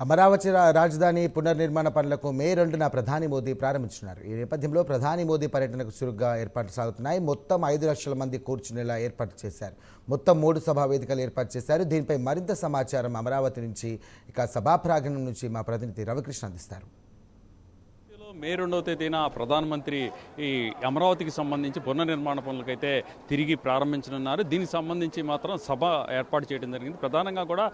అమరావతి రా- రాజధాని పునర్నిర్మాణ పనులకు మే రెండున ప్రధాని మోదీ ప్రారంభించనున్నారు. ఈ నేపథ్యంలో ప్రధాని మోదీ పర్యటనకు చురుగ్గా ఏర్పాట్లు సాగుతున్నాయి. మొత్తం ఐదు లక్షల మంది కూర్చునేలా ఏర్పాటు చేశారు. మొత్తం మూడు సభా వేదికలు ఏర్పాటు చేశారు. దీనిపై మరింత సమాచారం అమరావతి నుంచి ఇక సభా ప్రాంగణం నుంచి మా ప్రతినిధి రవికృష్ణ అందిస్తారు. మే రెండవ తేదీన ప్రధానమంత్రి ఈ అమరావతికి సంబంధించి పునర్నిర్మాణ పనులకైతే తిరిగి ప్రారంభించనున్నారు. దీనికి సంబంధించి మాత్రం సభ ఏర్పాటు చేయడం జరిగింది. ప్రధానంగా కూడా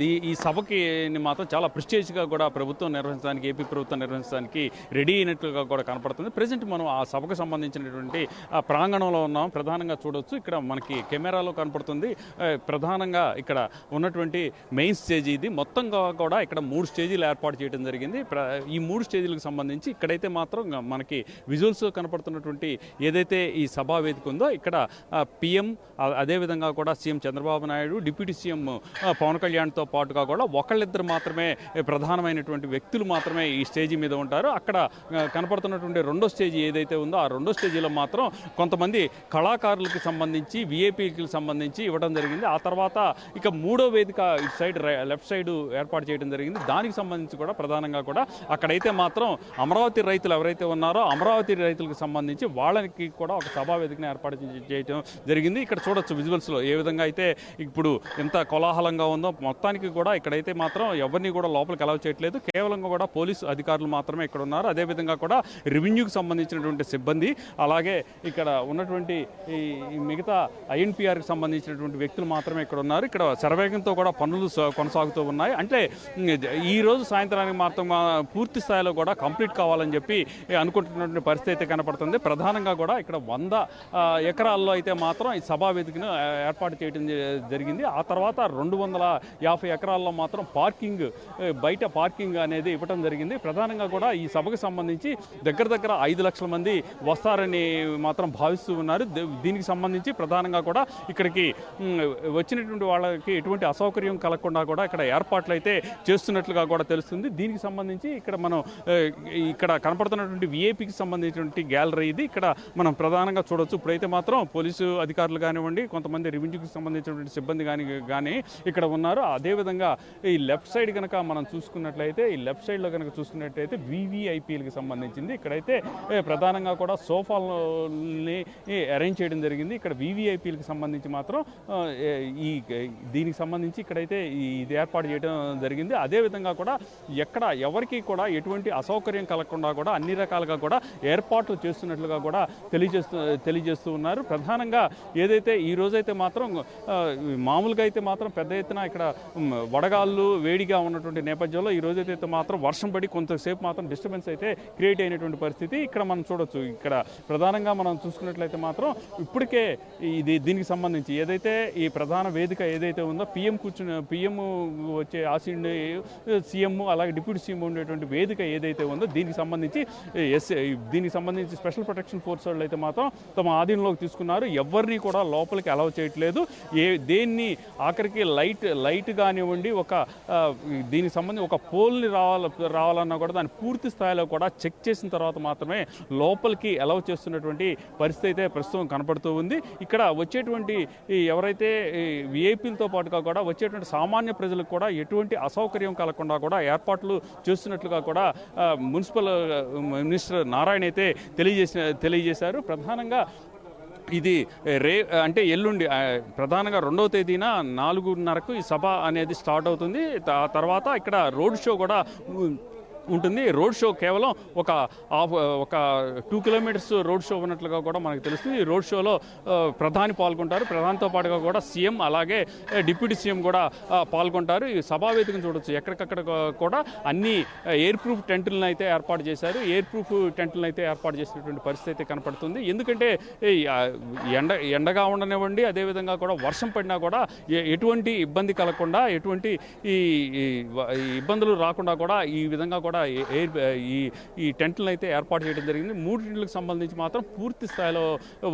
దీ ఈ సభకి మాత్రం చాలా ప్రిస్టేజ్గా కూడా ప్రభుత్వం నిర్వహించడానికి ఏపీ ప్రభుత్వం నిర్వహించడానికి రెడీ అయినట్లుగా కూడా కనపడుతుంది. ప్రజెంట్ మనం ఆ సభకు సంబంధించినటువంటి ఆ ప్రాంగణంలో ఉన్నాం. ప్రధానంగా చూడవచ్చు ఇక్కడ మనకి కెమెరాలో కనపడుతుంది. ప్రధానంగా ఇక్కడ ఉన్నటువంటి మెయిన్ స్టేజ్ ఇది. మొత్తంగా కూడా ఇక్కడ మూడు స్టేజీలు ఏర్పాటు చేయడం జరిగింది. ఈ మూడు స్టేజీలకు సంబంధించి ఇక్కడైతే మాత్రం మనకి విజువల్స్ కనపడుతున్నటువంటి ఏదైతే ఈ సభా వేదిక ఉందో ఇక్కడ పిఎం అదేవిధంగా కూడా CM Chandrababu Naidu deputy CM Pawan కళ్యాణ్తో పాటుగా కూడా ఒకళ్ళిద్దరు మాత్రమే ప్రధానమైనటువంటి వ్యక్తులు మాత్రమే ఈ స్టేజీ మీద ఉంటారు. అక్కడ కనపడుతున్నటువంటి రెండో స్టేజీ ఏదైతే ఉందో ఆ రెండో స్టేజీలో మాత్రం కొంతమంది కళాకారులకు సంబంధించి విఐపీకి సంబంధించి ఇవ్వడం జరిగింది. ఆ తర్వాత ఇక మూడో వేదిక ఇటు సైడ్ లెఫ్ట్ సైడ్ ఏర్పాటు చేయడం జరిగింది. దానికి సంబంధించి కూడా ప్రధానంగా కూడా అక్కడైతే మాత్రం అమరావతి రైతులు ఎవరైతే ఉన్నారో అమరావతి రైతులకు సంబంధించి వాళ్ళకి కూడా ఒక సభా వేదికను ఏర్పాటు చేయడం జరిగింది. ఇక్కడ చూడొచ్చు విజువల్స్లో ఏ విధంగా అయితే ఇప్పుడు ఎంత కోలాహలంగా ఉందో. మొత్తానికి కూడా ఇక్కడైతే మాత్రం ఎవరిని కూడా లోపలికి అలౌ చేయట్లేదు. కేవలం కూడా పోలీసు అధికారులు మాత్రమే ఇక్కడ ఉన్నారు. అదేవిధంగా కూడా రెవెన్యూకి సంబంధించినటువంటి సిబ్బంది అలాగే ఇక్కడ ఉన్నటువంటి ఈ మిగతా ఐఎన్పిఆర్కి సంబంధించినటువంటి వ్యక్తులు మాత్రమే ఇక్కడ ఉన్నారు. ఇక్కడ శరవేగంతో కూడా పనులు కొనసాగుతూ ఉన్నాయి. అంటే ఈరోజు ఈ రోజు సాయంత్రానికి మాత్రం పూర్తి స్థాయిలో కూడా కంప్లీట్ కావాలి కావాలని చెప్పి అనుకుంటున్నటువంటి పరిస్థితి అయితే కనపడుతుంది. ప్రధానంగా కూడా ఇక్కడ వంద ఎకరాల్లో అయితే మాత్రం ఈ సభా వేదికను ఏర్పాటు చేయడం జ- జరిగింది. ఆ తర్వాత రెండు వందల యాభై ఎకరాల్లో మాత్రం పార్కింగ్ బయట పార్కింగ్ అనేది ఇవ్వడం జరిగింది. ప్రధానంగా కూడా ఈ సభకు సంబంధించి దగ్గర దగ్గర ఐదు లక్షల మంది వస్తారని మాత్రం భావిస్తూ ఉన్నారు. దీనికి సంబంధించి ప్రధానంగా కూడా ఇక్కడికి వచ్చినటువంటి వాళ్ళకి ఎటువంటి అసౌకర్యం కలగకుండా కూడా ఇక్కడ ఏర్పాట్లు అయితే చేస్తున్నట్లుగా కూడా తెలుస్తుంది. దీనికి సంబంధించి ఇక్కడ మనం ఇక్కడ ఇక్కడ కనపడుతున్నటువంటి విఐపికి సంబంధించినటువంటి గ్యాలరీ ఇది. ఇక్కడ మనం ప్రధానంగా చూడొచ్చు. ఇప్పుడైతే మాత్రం పోలీసు అధికారులు కానివ్వండి కొంతమంది రెవెన్యూకి సంబంధించినటువంటి సిబ్బంది కానీ కానీ ఇక్కడ ఉన్నారు. అదేవిధంగా ఈ లెఫ్ట్ సైడ్ కనుక మనం చూసుకున్నట్లయితే ఈ లెఫ్ట్ సైడ్లో కనుక చూసుకున్నట్లయితే వివిఐపీలకు సంబంధించింది. ఇక్కడైతే ప్రధానంగా కూడా సోఫాలని అరేంజ్ చేయడం జరిగింది. ఇక్కడ వివిఐపీలకు సంబంధించి మాత్రం ఈ దీనికి సంబంధించి ఇక్కడైతే ఈ ఇది ఏర్పాటు చేయడం జరిగింది. అదేవిధంగా కూడా ఎక్కడ ఎవరికి కూడా ఎటువంటి అసౌకర్యం కలగకుండా కూడా అన్ని రకాలుగా కూడా ఏర్పాట్లు చేస్తున్నట్లుగా కూడా తెలియజేస్తూ తెలియజేస్తూ ఉన్నారు. ప్రధానంగా ఏదైతే ఈ రోజైతే మాత్రం మామూలుగా అయితే మాత్రం పెద్ద ఎత్తున ఇక్కడ వడగాళ్ళు వేడిగా ఉన్నటువంటి నేపథ్యంలో ఈ రోజైతే మాత్రం వర్షం పడి కొంతసేపు మాత్రం డిస్టర్బెన్స్ అయితే క్రియేట్ అయినటువంటి పరిస్థితి ఇక్కడ మనం చూడొచ్చు. ఇక్కడ ప్రధానంగా మనం చూసుకున్నట్లయితే మాత్రం ఇప్పటికే ఇది దీనికి సంబంధించి ఏదైతే ఈ ప్రధాన వేదిక ఏదైతే ఉందో పిఎం కూర్చుని పిఎం వచ్చే ఆసీన్ సీఎం అలాగే డిప్యూటీ సీఎం ఉండేటువంటి వేదిక ఏదైతే ఉందో దీనికి సంబంధించి ఎస్ దీనికి సంబంధించి స్పెషల్ ప్రొటెక్షన్ ఫోర్స్ వాళ్ళు అయితే మాత్రం తమ ఆధీనంలోకి తీసుకున్నారు. ఎవరిని కూడా లోపలికి అలౌ చేయట్లేదు. ఏ దేన్ని ఆఖరికి లైట్ లైట్ కానివ్వండి ఒక దీనికి సంబంధించి ఒక పోల్ని రావాల రావాలన్నా కూడా దాన్ని పూర్తి స్థాయిలో కూడా చెక్ చేసిన తర్వాత మాత్రమే లోపలికి అలౌ చేస్తున్నటువంటి పరిస్థితి అయితే ప్రస్తుతం కనపడుతూ ఉంది. ఇక్కడ వచ్చేటువంటి ఎవరైతే విఐపీలతో పాటుగా కూడా వచ్చేటువంటి సామాన్య ప్రజలకు కూడా ఎటువంటి అసౌకర్యం కలగకుండా కూడా ఏర్పాట్లు చేస్తున్నట్లుగా కూడా మున్సిపల్ మినిస్టర్ నారాయణ అయితే తెలియజేసిన తెలియజేశారు. ప్రధానంగా ఇది రే అంటే ఎల్లుండి ప్రధానంగా రెండవ తేదీన నాలుగున్నరకు ఈ సభ అనేది స్టార్ట్ అవుతుంది. తర్వాత ఇక్కడ రోడ్ షో కూడా ఉంటుంది. రోడ్ షో కేవలం ఒక ఒక టూ కిలోమీటర్స్ రోడ్ షో ఉన్నట్లుగా కూడా మనకు తెలుస్తుంది. ఈ రోడ్ షోలో ప్రధాని పాల్గొంటారు. ప్రధానితో పాటుగా కూడా సీఎం అలాగే డిప్యూటీ సీఎం కూడా పాల్గొంటారు. ఈ సభా వేదికను చూడొచ్చు. ఎక్కడికక్కడ కూడా అన్ని ఎయిర్ ప్రూఫ్ టెంట్లను అయితే ఏర్పాటు చేశారు. ఎయిర్ ప్రూఫ్ టెంట్లను అయితే ఏర్పాటు చేసినటువంటి పరిస్థితి అయితే కనపడుతుంది. ఎందుకంటే ఎండ ఎండగా ఉండనివ్వండి అదేవిధంగా కూడా వర్షం పడినా కూడా ఎటువంటి ఇబ్బంది కలగకుండా ఎటువంటి ఈ ఇబ్బందులు రాకుండా కూడా ఈ విధంగా కూడా కూడా ఎయిర్ ఈ ఈ టెంట్లను అయితే ఏర్పాటు చేయడం జరిగింది. మూడు టెంట్లకు సంబంధించి మాత్రం పూర్తి స్థాయిలో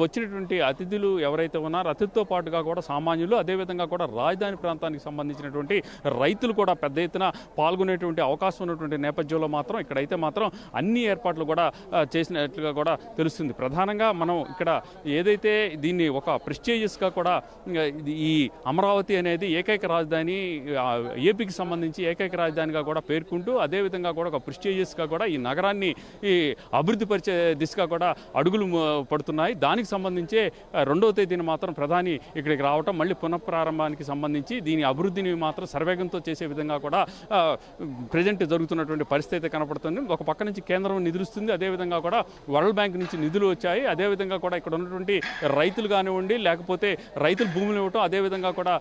వచ్చినటువంటి అతిథులు ఎవరైతే ఉన్నారో అతిథితో పాటుగా కూడా సామాన్యులు అదేవిధంగా కూడా రాజధాని ప్రాంతానికి సంబంధించినటువంటి రైతులు కూడా పెద్ద ఎత్తున పాల్గొనేటువంటి అవకాశం ఉన్నటువంటి నేపథ్యంలో మాత్రం ఇక్కడైతే మాత్రం అన్ని ఏర్పాట్లు కూడా చేసినట్లుగా కూడా తెలుస్తుంది. ప్రధానంగా మనం ఇక్కడ ఏదైతే దీన్ని ఒక ప్రెస్టేజియస్గా కూడా ఇది ఈ అమరావతి అనేది ఏకైక రాజధాని ఏపీకి సంబంధించి ఏకైక రాజధానిగా కూడా పేర్కొంటూ అదేవిధంగా కూడా ఒక ప్రెస్టేజియస్గా కూడా ఈ నగరాన్ని ఈ అభివృద్ధి పరిచే దిశగా కూడా అడుగులు పడుతున్నాయి. దానికి సంబంధించే రెండవ తేదీన మాత్రం ప్రధాని ఇక్కడికి రావటం మళ్ళీ పునఃప్రారంభానికి సంబంధించి దీని అభివృద్ధిని మాత్రం సర్వేగంతో చేసే విధంగా కూడా ప్రజెంట్ జరుగుతున్నటువంటి పరిస్థితి అయితే కనపడుతుంది. ఒక పక్క నుంచి కేంద్రం నిధులుస్తుంది. అదేవిధంగా కూడా వరల్డ్ బ్యాంక్ నుంచి నిధులు వచ్చాయి. అదేవిధంగా కూడా ఇక్కడ ఉన్నటువంటి రైతులు కానివ్వండి లేకపోతే రైతులు భూములు ఇవ్వటం అదేవిధంగా కూడా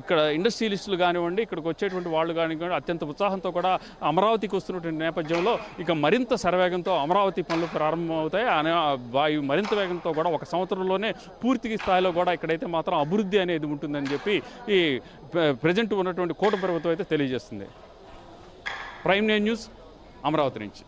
ఇక్కడ ఇండస్ట్రియలిస్టులు కానివ్వండి ఇక్కడికి వచ్చేటువంటి వాళ్ళు కానివ్వండి అత్యంత ఉత్సాహంతో కూడా అమరావతికి ఉన్నటువంటి నేపథ్యంలో ఇక మరింత శరవేగంతో అమరావతి పనులు ప్రారంభమవుతాయి. అనే వాయు మరింత వేగంతో కూడా ఒక సంవత్సరంలోనే పూర్తి స్థాయిలో కూడా ఇక్కడైతే మాత్రం అభివృద్ధి అనేది ఉంటుందని చెప్పి ఈ ప్రజెంట్ ఉన్నటువంటి కూట ప్రభుత్వం అయితే తెలియజేస్తుంది. ప్రైమ్ న్యూస్ అమరావతి నుంచి.